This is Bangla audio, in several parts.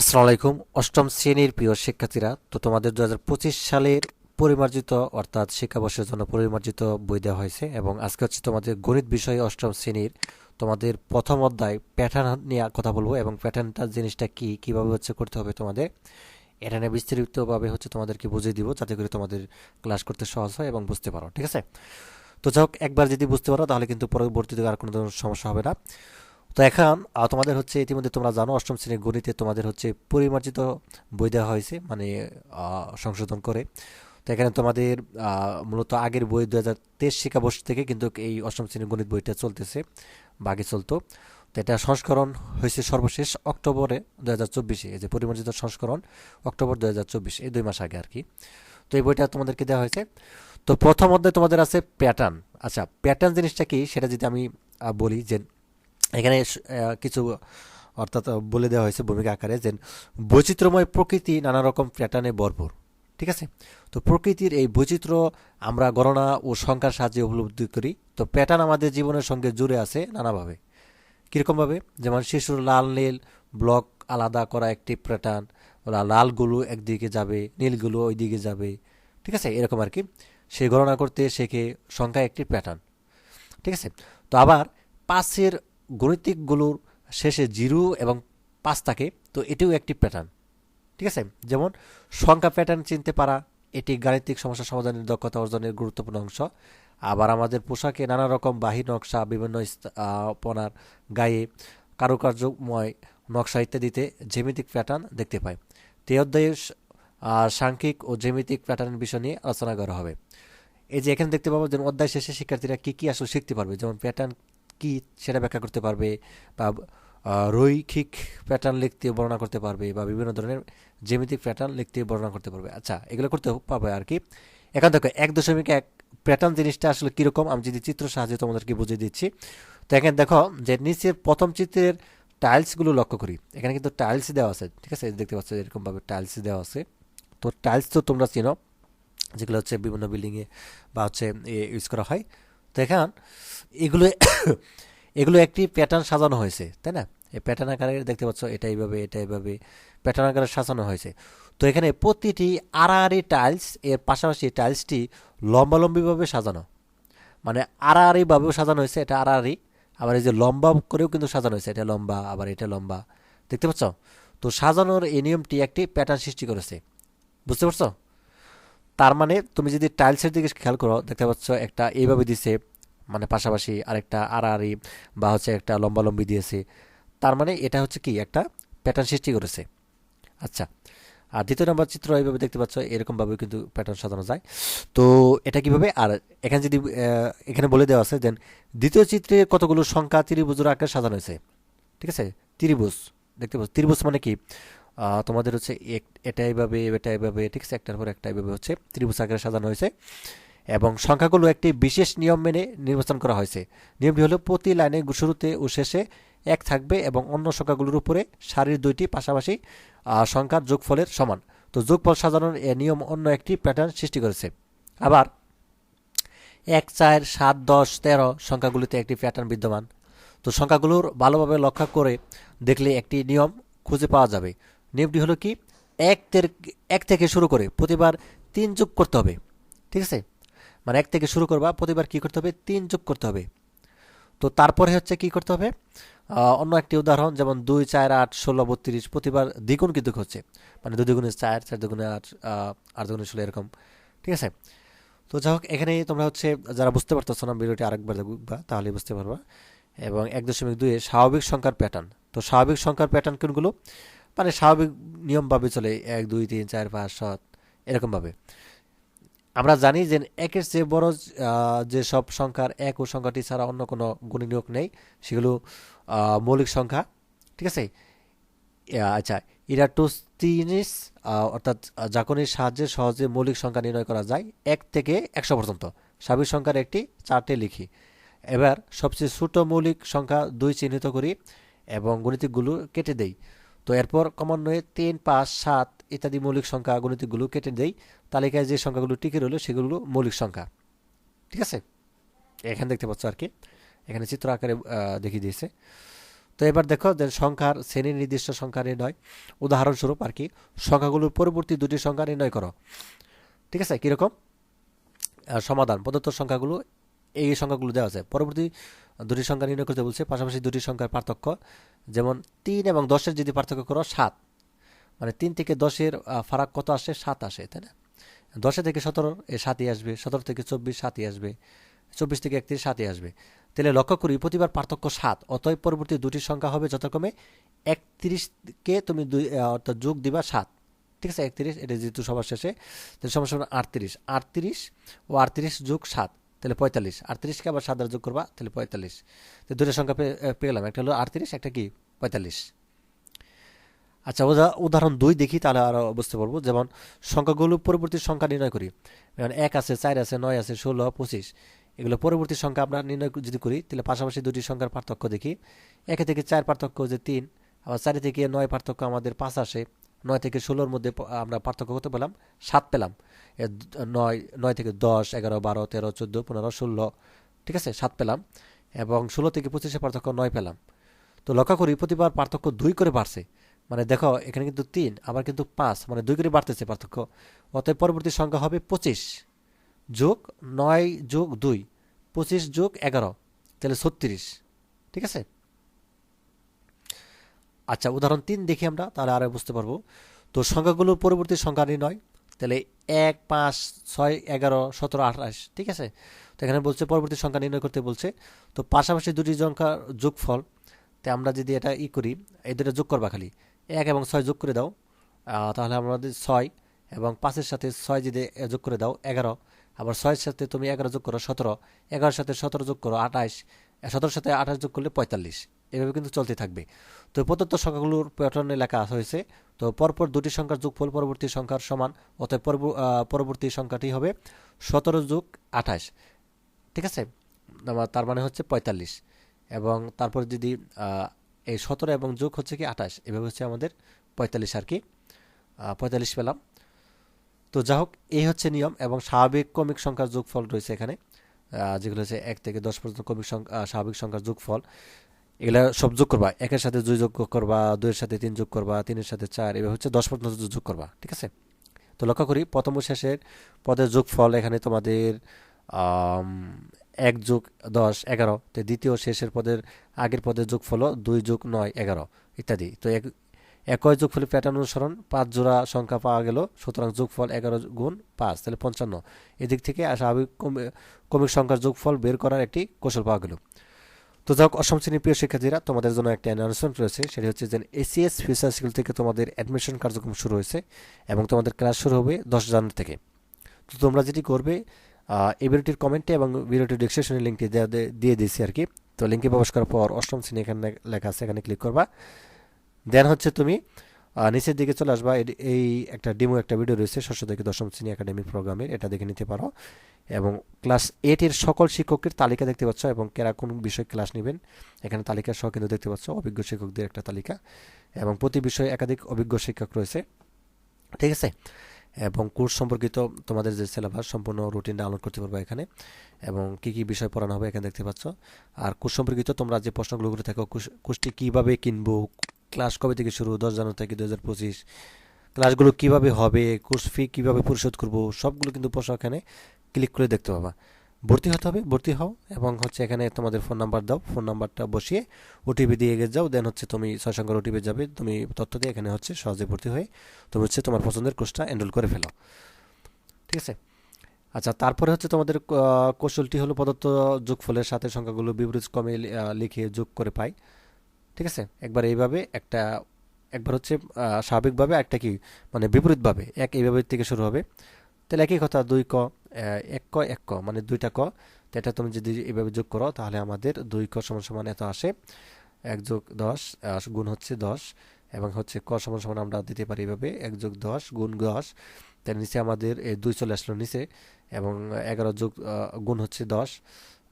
আসসালামু আলাইকুম। অষ্টম শ্রেণির প্রিয় শিক্ষার্থীরা, তো তোমাদের দুহাজার পঁচিশ সালের পরিমার্জিত, অর্থাৎ শিক্ষাবর্ষের জন্য পরিমার্জিত বই দেওয়া হয়েছে এবং আজকে হচ্ছে তোমাদের গণিত বিষয়ে অষ্টম শ্রেণির তোমাদের প্রথম অধ্যায় প্যাটার্ন নিয়ে কথা বলব এবং প্যাটার্নটা জিনিসটা কি, কীভাবে হচ্ছে করতে হবে তোমাদের, এটা নিয়ে বিস্তারিতভাবে হচ্ছে তোমাদেরকে বুঝিয়ে দিব যাতে করে তোমাদের ক্লাস করতে সহজ হয় এবং বুঝতে পারো, ঠিক আছে? তো যাই একবার যদি বুঝতে পারো তাহলে কিন্তু পরবর্তীতে আর কোনো সমস্যা হবে না। তো এখন তোমাদের হচ্ছে ইতিমধ্যে তোমরা জানো, অষ্টম শ্রেণির গণিতে তোমাদের হচ্ছে পরিমার্জিত বই দেওয়া হয়েছে মানে সংশোধন করে। তো এখানে তোমাদের মূলত আগের বই দু হাজার তেইশ শিক্ষাবর্ষ থেকে কিন্তু এই অষ্টম শ্রেণির গণিত বইটা চলতেছে, বাকি চলতো। তো এটা সংস্করণ হয়েছে সর্বশেষ অক্টোবরে দু হাজার চব্বিশে এই যে পরিমার্জিত সংস্করণ অক্টোবর দু হাজার চব্বিশ, এই দুই মাস আগে আর কি। তো এই বইটা তোমাদেরকে দেওয়া হয়েছে। তো প্রথম অধ্যায় তোমাদের আছে প্যাটার্ন আচ্ছা প্যাটার্ন জিনিসটা কি? সেটা যদি আমি বলি যে এখানে কিছু অর্থাৎ বলে দেওয়া হয়েছে ভূমিকা আকারে যে বৈচিত্র্যময় প্রকৃতি নানা রকম প্যাটার্নে ভরপুর, ঠিক আছে? তো প্রকৃতির এই বৈচিত্র্য আমরা গণনা ও সংখ্যার সাহায্যে উপলব্ধি করি। তো প্যাটার্ন আমাদের জীবনের সঙ্গে জুড়ে আছে নানাভাবে। কীরকমভাবে? যেমন শিশুর লাল নীল ব্লক আলাদা করা একটি প্যাটার্ন, ওরা লালগুলো একদিকে যাবে, নীলগুলো ওই দিকে যাবে, ঠিক আছে? এরকম আর কি। সে গণনা করতে শেখে সংখ্যা একটি প্যাটার্ন, ঠিক আছে? তো আবার পাঁচের গণিতিকগুলোর শেষে জিরো এবং পাঁচ থাকে, তো এটিও একটি প্যাটার্ন ঠিক আছে? যেমন, সংখ্যা প্যাটার্ন চিনতে পারা, এটি গাণিতিক সমস্যা সমাধানের দক্ষতা অর্জনের গুরুত্বপূর্ণ অংশ। আবার আমাদের পোশাকে নানা রকম বাহির নকশা, বিভিন্ন স্থাপনার গায়ে কারুকার্যময় নকশা ইত্যাদিতে জ্যামিতিক প্যাটার্ন দেখতে পাই। তে অধ্যায়ে সাংখ্যিক ও জ্যামিতিক প্যাটার্নের বিষয় নিয়ে আলোচনা করা হবে। এই যে এখানে দেখতে পাবো যেমন অধ্যায় শেষে শিক্ষার্থীরা কী কী আসলে শিখতে পারবে, যেমন প্যাটার্ন কি সেটা ব্যাখ্যা করতে পারবে বা রৈখিক প্যাটার্ন লিখতে বর্ণনা করতে পারবে বা বিভিন্ন ধরনের জ্যামিতিক প্যাটার্ন লিখতে বর্ণনা করতে পারবে। আচ্ছা এগুলো করতে পারবে আর কি। এখন দেখো এক দশমিক এক প্যাটার্ন জিনিসটা আসলে কীরকম? আমি যদি চিত্র সাহায্যে তোমাদেরকে বুঝিয়ে দিচ্ছি। তো এখানে দেখো যে নিচের প্রথম চিত্রের টাইলসগুলো লক্ষ্য করি। এখানে কিন্তু টাইলস দেওয়া আছে, ঠিক আছে? দেখতে পাচ্ছ, এরকমভাবে টাইলস দেওয়া আছে। তো টাইলস তো তোমরা চিনো, যেগুলো হচ্ছে বিভিন্ন বিল্ডিংয়ে বা হচ্ছে ইউজ করা হয়। তো এখন এগুলো এগুলো একটি প্যাটার্ন সাজানো হয়েছে, তাই না? এই প্যাটার্ন আকারে দেখতে পাচ্ছ, এটা এইভাবে এটা এইভাবে প্যাটার্ন আকারে সাজানো হয়েছে। তো এখানে প্রতিটি আড়াআড়ি টাইলস এর পাশাপাশি টাইলসটি লম্বালম্বিভাবে সাজানো। মানে আড়াআড়িভাবেও সাজানো হয়েছে, এটা আড়াআড়ি, আবার এই যে লম্বা করেও কিন্তু সাজানো হয়েছে, এটা লম্বা, আবার এটা লম্বা। দেখতে পাচ্ছ? তো সাজানোর এই নিয়মটি একটি প্যাটার্ন সৃষ্টি করেছে। বুঝতে পারছ? তার মানে তুমি যদি টাইলসের দিকে খেয়াল করো, দেখতে পাচ্ছ একটা এইভাবে দিছে মানে পাশাপাশি আরেকটা আড়াআড়ি বা হচ্ছে একটা লম্বালম্বি দিয়েছে। তার মানে এটা হচ্ছে কি? একটা প্যাটার্ন সৃষ্টি করেছে। আচ্ছা আর দ্বিতীয় নম্বর চিত্র এইভাবে দেখতে পাচ্ছ, এরকমভাবে কিন্তু প্যাটার্ন সাজানো যায়। তো এটা কীভাবে? আর এখানে যদি এখানে বলে দেওয়া আছে, দেন দ্বিতীয় চিত্রে কতগুলো সংখ্যা ত্রিভুজের আকারে সাজানো হয়েছে? ঠিক আছে? ত্রিভুজ, দেখতে পাচ্ছ। ত্রিভুজ মানে কি? তোমাদের হচ্ছে এটা এইভাবে এটা এইভাবে ঠিক আছে? একটার পর একটা এইভাবে হচ্ছে ত্রিভুজ আকারে সাজানো হয়েছে এবং সংখ্যাগুলো একটি বিশেষ নিয়ম মেনে নির্বাচন করা হয়েছে। নিয়মটি হলো প্রতি লাইনে শুরুতে ও শেষে এক থাকবে এবং অন্য সংখ্যাগুলোর উপরে সারির দুইটি পাশাপাশি সংখ্যার যোগফলের সমান। তো যোগফল সাজানোর এ নিয়ম অন্য একটি প্যাটার্ন সৃষ্টি করেছে। আবার এক, চার, সাত, দশ, তেরো সংখ্যাগুলিতে একটি প্যাটার্ন বিদ্যমান। তো সংখ্যাগুলোর ভালোভাবে লক্ষ্য করে দেখলে একটি নিয়ম খুঁজে পাওয়া যাবে। নিয়মটি হলো কি? এক এক থেকে শুরু করে প্রতিবার তিন যোগ করতে হবে। ঠিক আছে? মানে এক থেকে শুরু করবা, প্রতিবার কি করতে হবে? তিন যোগ করতে হবে। তো তারপরে হচ্ছে কি করতে হবে? অন্য একটি উদাহরণ, যেমন দুই, চার, আট, ষোলো, বত্রিশ, প্রতিবার দ্বিগুণ কিন্তু হচ্ছে। মানে দুই দুগুণে চার চার দুগুণে আট আট দুগুণে ষোলো, এরকম। ঠিক আছে? তো যাই হোক, এখানে তোমরা হচ্ছে, যারা বুঝতে পারতেছো না ভিডিওটি আরেকবার দেখবা তাহলে বুঝতে পারবা। এবং এক দশমিক দুইয়ে স্বাভাবিক সংখ্যার প্যাটার্ন তো স্বাভাবিক সংখ্যার প্যাটার্ন কোনগুলো? মানে স্বাভাবিক নিয়মভাবে চলে, এক, দুই, তিন, চার, পাঁচ, সাত, এরকমভাবে। আমরা জানি যে একের চেয়ে বড় যে সব সংখ্যার এক ও সংখ্যাটি ছাড়া অন্য কোনো গুণনীয়ক নেই, সেগুলো মৌলিক সংখ্যা, ঠিক আছে? আচ্ছা ইরাটোস্তিনিস অর্থাৎ জাকনির সাহায্যে সহজে মৌলিক সংখ্যা নির্ণয় করা যায় এক থেকে একশো পর্যন্ত। স্বাভাবিক সংখ্যার একটি চার্টে লিখি। এবার সবচেয়ে ছোট মৌলিক সংখ্যা দুই চিহ্নিত করি এবং গণিতিকগুলো কেটে দেই। তো এরপর ক্রমান্বয়ে তিন, পাঁচ, সাত ইত্যাদি মৌলিক সংখ্যা গণিতগুলো কেটে দেই। তালিকায় যে সংখ্যাগুলো টিকে রইল সেগুলো মৌলিক সংখ্যা। ঠিক আছে? এখানে দেখতে পাচ্ছ আর কি। এখানে চিত্র আকারে দেখিয়ে দিয়েছে। তো এবার দেখো যে সংখ্যার শ্রেণি নির্দিষ্ট সংখ্যা নির্ণয়। উদাহরণস্বরূপ আর কি, সংখ্যাগুলোর পরবর্তী দুটি সংখ্যা নির্ণয় করো। ঠিক আছে? কীরকম? সমাধান। প্রদত্ত সংখ্যাগুলো, এই সংখ্যাগুলো দেওয়া আছে। পরবর্তী দুটি সংখ্যা নির্ণয় করতে বলছে, পাশাপাশি দুটি সংখ্যার পার্থক্য। যেমন তিন এবং দশের যদি পার্থক্য করো, সাত। মানে তিন থেকে দশের ফারাক কত আসে? সাত আসে, তাই না? দশে থেকে সতেরো, এ সাতই আসবে। সতেরো থেকে চব্বিশ, সাতই আসবে। চব্বিশ থেকে একত্রিশ, সাতই আসবে। তাহলে লক্ষ্য করি, প্রতিবার পার্থক্য সাত। অতএব পরবর্তী দুটি সংখ্যা হবে যথাক্রমে একত্রিশকে তুমি দুই অর্থাৎ যোগ দিবা সাত। ঠিক আছে? একত্রিশ, এটা যেহেতু সবার শেষে, তাহলে সমস্যা আটত্রিশ। আটত্রিশ ও আটত্রিশ যোগ সাত। তাহলে পঁয়তাল্লিশ। আটত্রিশকে আবার সাত দ্বারা যোগ করবা, তাহলে পঁয়তাল্লিশ। তো দুটো সংখ্যা পেয়ে গেলাম একটা হলো আটত্রিশ, একটা কি? পঁয়তাল্লিশ। আচ্ছা উদা- উদাহরণ দুই দেখি, তাহলে আরও বুঝতে পারব। যেমন, সংখ্যাগুলো পরবর্তী সংখ্যা নির্ণয় করি। যেমন, এক আছে, চার আছে, নয় আছে, ষোলো, পঁচিশ। এগুলো পরবর্তী সংখ্যা আমরা নির্ণয় যদি করি, তাহলে পাশাপাশি দুটি সংখ্যার পার্থক্য দেখি। একে থেকে চার পার্থক্য যে তিন। আবার চারি থেকে নয় পার্থক্য আমাদের পাঁচ আসে। নয় থেকে ষোলোর মধ্যে আমরা পার্থক্য কত পেলাম, সাত পেলাম। নয় নয় থেকে দশ, এগারো, বারো, তেরো, চোদ্দ, পনেরো, ষোলো, ঠিক আছে? সাত পেলাম এবং ষোলো থেকে পঁচিশে পার্থক্য নয় পেলাম। তো লক্ষ্য করি প্রতিবার পার্থক্য দুই করে বাড়ছে। মানে দেখো, এখানে কিন্তু তিন, আবার কিন্তু পাঁচ মানে দুই করে বাড়তেছে পার্থক্য। অতএব পরবর্তী সংখ্যা হবে পঁচিশ যোগ নয় যোগ দুই, পঁচিশ যোগ এগারো, তাহলে ছত্রিশ, ঠিক আছে? আচ্ছা উদাহরণ তিন দেখি আমরা, তাহলে আরও বুঝতে পারব। তো সংখ্যাগুলো পরবর্তী সংখ্যা নির্ণয়, তাহলে এক, পাঁচ, ছয়, এগারো, সতেরো, আঠাশ, ঠিক আছে? তো এখানে বলছে, পরবর্তী সংখ্যা নির্ণয় করতে বলছে। তো পাশাপাশি দুটি সংখ্যার যোগফল, তো আমরা যদি এটা ই করি, এই দুটো যোগ করবা খালি। এক এবং ছয় যোগ করে দাও। তাহলে আমাদের ছয় এবং পাঁচের সাথে ছয় যদি যোগ করে দাও, এগারো। আবার ছয়ের সাথে তুমি এগারো যোগ করো, সতেরো। এগারোর সাথে সতেরো যোগ করো, আঠাশ। সতেরোর সাথে আঠাশ যোগ করলে পঁয়তাল্লিশ। এভাবে কিন্তু চলতে থাকবে। তো প্রদত্ত সংখ্যাগুলোর প্যাটার্নে লেখা হয়েছে। তো পরপর দুটি সংখ্যার যোগফল পরবর্তী সংখ্যার সমান, অতএব পরবর্তী সংখ্যাটি হবে সতেরো যোগ আঠাশ। ঠিক আছে? তার মানে হচ্ছে পঁয়তাল্লিশ। এবং তারপর যদি এই সতেরো এবং যোগ হচ্ছে কি আঠাশ, এভাবে হচ্ছে আমাদের পঁয়তাল্লিশ আর কি। পঁয়তাল্লিশ পেলাম। তো যা হোক, এই হচ্ছে নিয়ম এবং স্বাভাবিক কমিক সংখ্যার যোগফল রয়েছে এখানে। যেগুলো হচ্ছে এক থেকে দশ পর্যন্ত কমিক সংখ্যা স্বাভাবিক সংখ্যার যোগফল। এগুলা সব যোগ করবা। একের সাথে দুই যোগ করবা, দুইয়ের সাথে তিন যোগ করবা, তিনের সাথে চার এবার হচ্ছে দশ পর্যন্ত যোগ করবা, ঠিক আছে? তো লক্ষ্য করি, প্রথম ও শেষের পদের যোগফল এখানে তোমাদের এক যোগ দশ, এগারো। তো দ্বিতীয় শেষের পদের, আগের পদের যোগফল দুই যোগ নয়, এগারো, ইত্যাদি। তো এক, একই যোগফলের প্যাটার্ন অনুসরণ পাঁচ জোড়া সংখ্যা পাওয়া গেল, সুতরাং যোগফল এগারো গুণ পাঁচ, তাহলে পঞ্চান্ন। এদিক থেকে স্বাভাবিক কমি- কমিক সংখ্যার যোগফল বের করার একটি কৌশল পাওয়া গেল। তো যাক অসম শ্রেণির প্রিয় শিক্ষার্থীরা, তোমাদের জন্য একটি অ্যানাউন্সমেন্ট রয়েছে। সেটি হচ্ছে যে এসিএস ফিউচার স্কুল থেকে তোমাদের অ্যাডমিশন কার্যক্রম শুরু হয়েছে এবং তোমাদের ক্লাস শুরু হবে দশ জানুয়ারি থেকে। তো তোমরা যেটি করবে এই ভিডিওটির কমেন্টে এবং ভিডিওটির ডিসক্রিপশনের লিঙ্কটি দিয়ে দিয়েছি আর কি। তো লিঙ্কে প্রবেশ করার পর অষ্টম শ্রেণি এখানে লেখা আছে, এখানে ক্লিক করবা। দেন হচ্ছে তুমি নিচের দিকে চলে আসবা এই একটা ডিমো একটা ভিডিও রয়েছে ষষ্ঠ থেকে দশম শ্রেণি একাডেমিক প্রোগ্রামের এটা দেখে নিতে পারো। এবং ক্লাস এইটের সকল শিক্ষকের তালিকা দেখতে পাচ্ছ এবং কেরা কোন বিষয়ে ক্লাস নেবেন, এখানে তালিকা সহ কিন্তু দেখতে পাচ্ছ, অভিজ্ঞ শিক্ষকদের একটা তালিকা। এবং প্রতি বিষয়ে একাধিক অভিজ্ঞ শিক্ষক রয়েছে, ঠিক আছে? এবং কোর্স সম্পর্কিত তোমাদের যে সিলেবাস সম্পূর্ণ রুটিন ডাউনলোড করতে পারবে এখানে। এবং কি কি বিষয় পড়ানো হবে এখানে দেখতে পাচ্ছ। আর কোর্স সম্পর্কিত তোমরা যে প্রশ্নগুলো করে থাকো কোর্স- কোর্সটি কীভাবে কিনবো ক্লাস কবে থেকে শুরু? দশ জানুয়ারি থেকে দু হাজার পঁচিশ। ক্লাসগুলো কীভাবে হবে? কোর্স ফি কীভাবে পরিশোধ করব? সবগুলো কিন্তু এখানে ক্লিক করে দেখতে পাবা। ভর্তি হতে হবে, ভর্তি হও এবং হচ্ছে এখানে তোমাদের ফোন নাম্বার দাও। ফোন নাম্বারটা বসিয়ে ওটিপি দিয়ে এগিয়ে যাও। দেন হচ্ছে তুমি ছয় সংখ্যার ওটিপি যাবে। তুমি তথ্য দিয়ে এখানে হচ্ছে সহজে ভর্তি হয়ে তুমি হচ্ছে তোমার পছন্দের কোর্সটা এনরোল করে ফেলো। ঠিক আছে? আচ্ছা তারপরে হচ্ছে তোমাদের কৌশলটি হলো প্রদত্ত যোগফলের সাথে সংখ্যাগুলো বিপরীত কমে লিখে যোগ করে পাই। ঠিক আছে? একবার এইভাবে একটা, একবার হচ্ছে স্বাভাবিকভাবে একটা কি মানে বিপরীতভাবে, এক এইভাবে থেকে শুরু হবে। তাহলে একই কথা, দুই ক এক ক এক ক মানে দুইটা ক। তো এটা তুমি যদি এইভাবে যোগ করো, তাহলে আমাদের দুই ক সমান সমান এত আসে। এক যোগ দশ গুণ হচ্ছে দশ, এবং হচ্ছে ক সমান সমান আমরা দিতে পারি এইভাবে, এক যোগ দশ গুণ দশ। তাহলে নিচে আমাদের এই দুই চলে আসলো নিচে, এবং এগারো যোগ গুণ হচ্ছে দশ।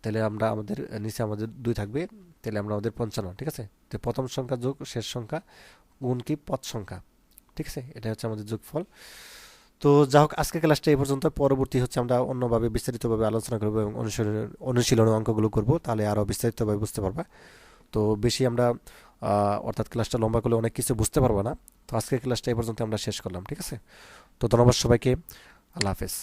তাহলে আমরা আমাদের নিচে আমাদের দুই থাকবে, তাহলে আমরা আমাদের পঞ্চান্ন, ঠিক আছে? তো প্রথম সংখ্যা যোগ, শেষ সংখ্যা গুণ কি? পথ সংখ্যা, ঠিক আছে? এটা হচ্ছে আমাদের যোগফল। তো যা হোক আজকে ক্লাসটা এই পর্যন্ত। পরবর্তী হচ্ছে আমরা অন্যভাবে বিস্তারিতভাবে আলোচনা করব এবং অনুশীলন অনুশীলন অঙ্কগুলো করব, তাহলে আরও বিস্তারিতভাবে বুঝতে পারবা। তো বেশি আমরা অর্থাৎ ক্লাসটা লম্বা করলে অনেক কিছু বুঝতে পারব না। তো আজকের ক্লাসটা এই পর্যন্ত আমরা শেষ করলাম, ঠিক আছে? তো ধন্যবাদ সবাইকে। আল্লাহ হাফেজ।